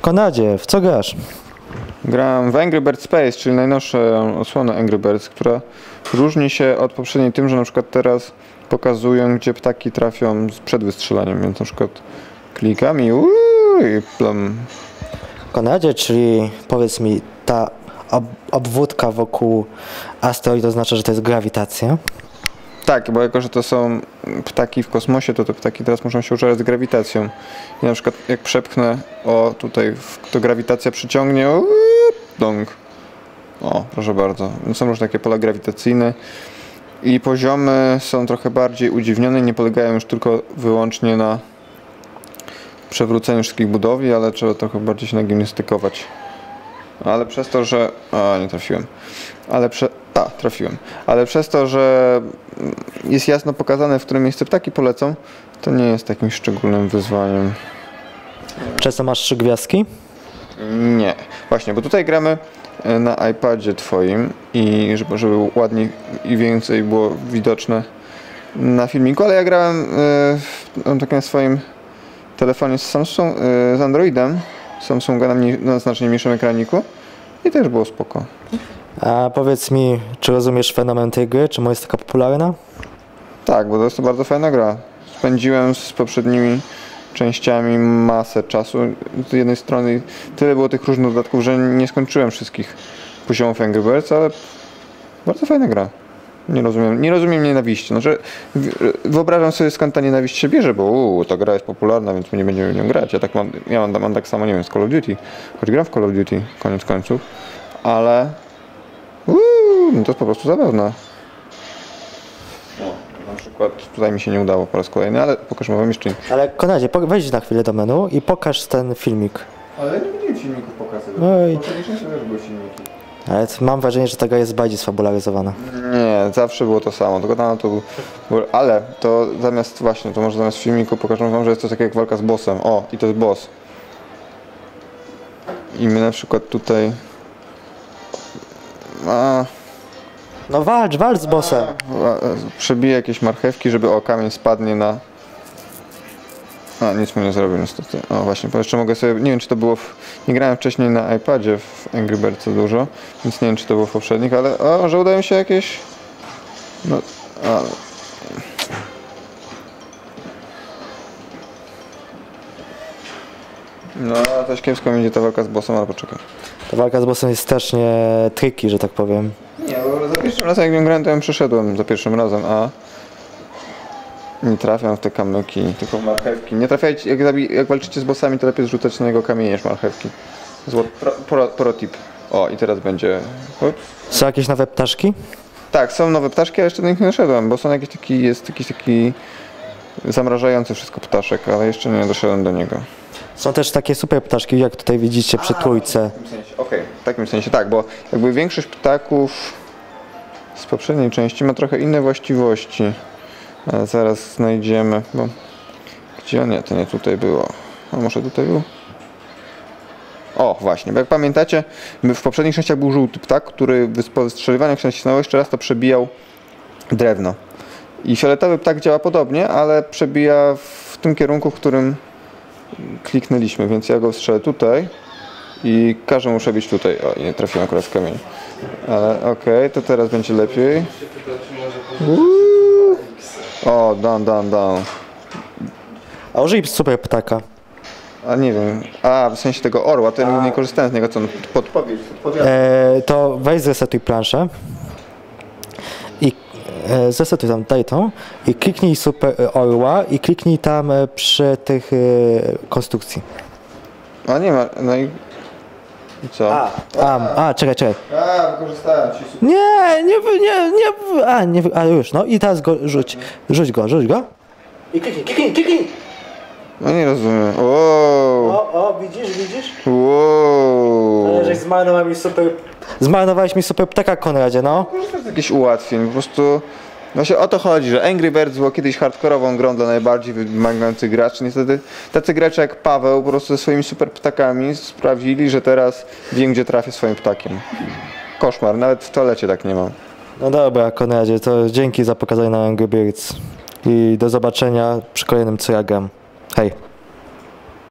Konadzie, w co grasz? Gram w Angry Birds Space, czyli najnowszą osłonę Angry Birds, która różni się od poprzedniej tym, że na przykład teraz pokazują, gdzie ptaki trafią przed wystrzelaniem, więc na przykład klikam i, uuu, i plom. Konadzie, czyli powiedz mi, ta ob obwódka wokół asteroidu oznacza, że to jest grawitacja? Tak, bo jako, że to są ptaki w kosmosie, to te ptaki teraz muszą się użerać z grawitacją. I na przykład jak przepchnę, o tutaj, to grawitacja przyciągnie, o, dong. O, proszę bardzo. Są różne takie pola grawitacyjne. I poziomy są trochę bardziej udziwnione, nie polegają już tylko wyłącznie na przewróceniu wszystkich budowli, ale trzeba trochę bardziej się nagimnastykować. Ale przez to, że... A, nie trafiłem. Ale prze... A, trafiłem. Ale przez to, że jest jasno pokazane, w którym miejsce ptaki polecą, to nie jest takim szczególnym wyzwaniem. Często masz trzy gwiazdki? Nie. Właśnie, bo tutaj gramy e, na iPadzie twoim i żeby, żeby ładniej i więcej było widoczne na filmiku, ale ja grałem e, takie na swoim telefonie z Samsung, e, z Androidem, Samsunga na, mniej, na znacznie mniejszym ekraniku i też było spoko. A powiedz mi, czy rozumiesz fenomen tej gry? Czemu jest taka popularna? Tak, bo to jest to bardzo fajna gra. Spędziłem z poprzednimi częściami masę czasu. Z jednej strony tyle było tych różnych dodatków, że nie skończyłem wszystkich poziomów Angry Birds, ale bardzo fajna gra. Nie rozumiem, nie rozumiem nienawiści. Znaczy, wyobrażam sobie skąd ta nienawiść się bierze, bo uu, ta gra jest popularna, więc my nie będziemy w nią grać. Ja tak mam, ja mam, mam tak samo, nie wiem, z Call of Duty. Choć gram w Call of Duty, koniec końców. Ale no to jest po prostu zabawne. Na przykład tutaj mi się nie udało po raz kolejny, ale pokażę wam jeszcze. Ale Konadzie, po- wejdź na chwilę do menu i pokaż ten filmik. Ale nie będziemy filmików pokazywać. Części też były filmiki. Ale mam wrażenie, że ta gra jest bardziej sfabularyzowana. Nie, zawsze było to samo, tylko tam to był... był- Ale to zamiast, właśnie, to może zamiast filmiku pokażę wam, że jest coś takiego jak walka z bossem. O, i to jest boss. I my na przykład tutaj... A, No walcz, walcz z bossem. przebiję jakieś marchewki, żeby o kamień spadnie na... A, nic mu nie zrobił niestety. O, właśnie, bo jeszcze mogę sobie... Nie wiem, czy to było... W... Nie grałem wcześniej na iPadzie w Angry Birds dużo, więc nie wiem, czy to było w poprzednich, ale... O, że udają się jakieś... No, ale... No, też kiepsko będzie ta walka z bossem, ale poczekaj. Ta walka z bossem jest strasznie tricky, że tak powiem. Nie, bo za pierwszym razem jak ją grałem, to ją przeszedłem za pierwszym razem, a nie trafiam w te kamyki, tylko w marchewki. Nie trafiajcie, jak, zabi- jak walczycie z bossami, to lepiej zrzucać na niego kamienie niż marchewki. Zło, pro, pro. O, i teraz będzie... Ups. Są jakieś nowe ptaszki? Tak, są nowe ptaszki, ale jeszcze do nich nie doszedłem, bo są jakiś taki, jest jakiś taki zamrażający wszystko ptaszek, ale jeszcze nie doszedłem do niego. Są też takie super ptaszki, jak tutaj widzicie przy trójce. Okej, w takim sensie tak, bo jakby większość ptaków z poprzedniej części ma trochę inne właściwości. Ale zaraz znajdziemy, bo gdzie on? Nie, to nie tutaj było. A może tutaj był? O, właśnie, bo jak pamiętacie, w poprzednich częściach był żółty ptak, który po wystrzeliwaniu, jak się nacisnęło jeszcze raz, to przebijał drewno. I fioletowy ptak działa podobnie, ale przebija w tym kierunku, w którym kliknęliśmy, więc ja go strzelę tutaj i każę mu przebić tutaj. O, nie trafiłem akurat w kamień. Ale okej, to teraz będzie lepiej. Uuu. O, down, down, down. A użyj super ptaka. A nie wiem. A, w sensie tego orła, to ja nie korzystałem z niego, co on podpowiedź. E, to weź zresetuj planszę. I e, zresetuj tam, daj tą. I kliknij super e, orła i kliknij tam e, przy tych e, konstrukcji. A nie ma, no i... I co? A, A, a, czekaj, czekaj. wykorzystałem ci Nie, nie, nie, nie, a, nie, a już, no i teraz go rzuć, rzuć go, rzuć go. I kliknij, kliknij, kliknij. No nie rozumiem. Wow, O, o, widzisz, widzisz? wow. Ale żeś zmarnowałeś mi super, zmarnowałeś mi super ptaka, Konradzie, no. korzystać z jakichś ułatwień, po prostu właśnie o to chodzi, że Angry Birds było kiedyś hardkorową grą dla najbardziej wymagających graczy. Niestety tacy gracze jak Paweł po prostu ze swoimi super ptakami sprawili, że teraz wiem gdzie trafię swoim ptakiem. Koszmar, nawet w toalecie tak nie mam. No dobra, Konradzie, to dzięki za pokazanie na Angry Birds. I do zobaczenia przy kolejnym co ja gram. Hej.